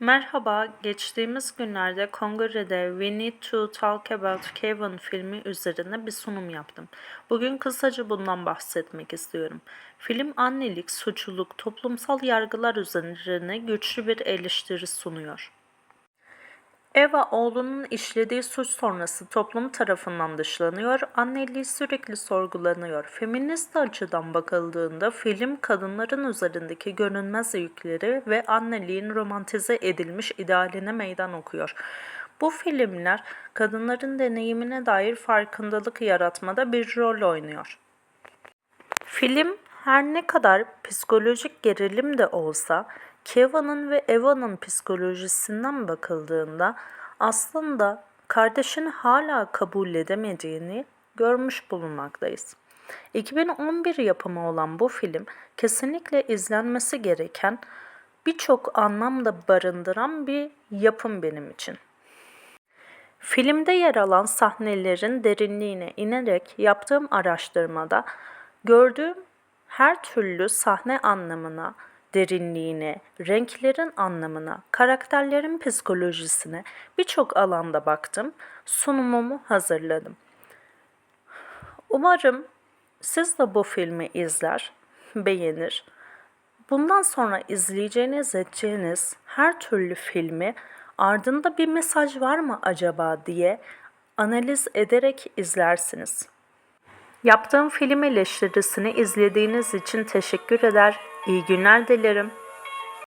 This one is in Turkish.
Merhaba, geçtiğimiz günlerde kongrede We Need to Talk About Kevin filmi üzerine bir sunum yaptım. Bugün kısaca bundan bahsetmek istiyorum. Film annelik, suçluluk, toplumsal yargılar üzerine güçlü bir eleştiri sunuyor. Eva oğlunun işlediği suç sonrası toplum tarafından dışlanıyor, anneliği sürekli sorgulanıyor. Feminist açıdan bakıldığında film kadınların üzerindeki görünmez yükleri ve anneliğin romantize edilmiş idealine meydan okuyor. Bu filmler kadınların deneyimine dair farkındalık yaratmada bir rol oynuyor. Film her ne kadar psikolojik gerilim de olsa Kevin'ın ve Eva'nın psikolojisinden bakıldığında aslında kardeşini hala kabul edemediğini görmüş bulunmaktayız. 2011 yapımı olan bu film kesinlikle izlenmesi gereken birçok anlamda barındıran bir yapım benim için. Filmde yer alan sahnelerin derinliğine inerek yaptığım araştırmada gördüğüm her türlü sahne anlamına, derinliğine, renklerin anlamına, karakterlerin psikolojisine birçok alanda baktım, sunumumu hazırladım. Umarım siz de bu filmi izler, beğenir. Bundan sonra izleyeceğiniz, edeceğiniz her türlü filmi ardında bir mesaj var mı acaba diye analiz ederek izlersiniz. Yaptığım film eleştirisini izlediğiniz için teşekkür eder, iyi günler dilerim.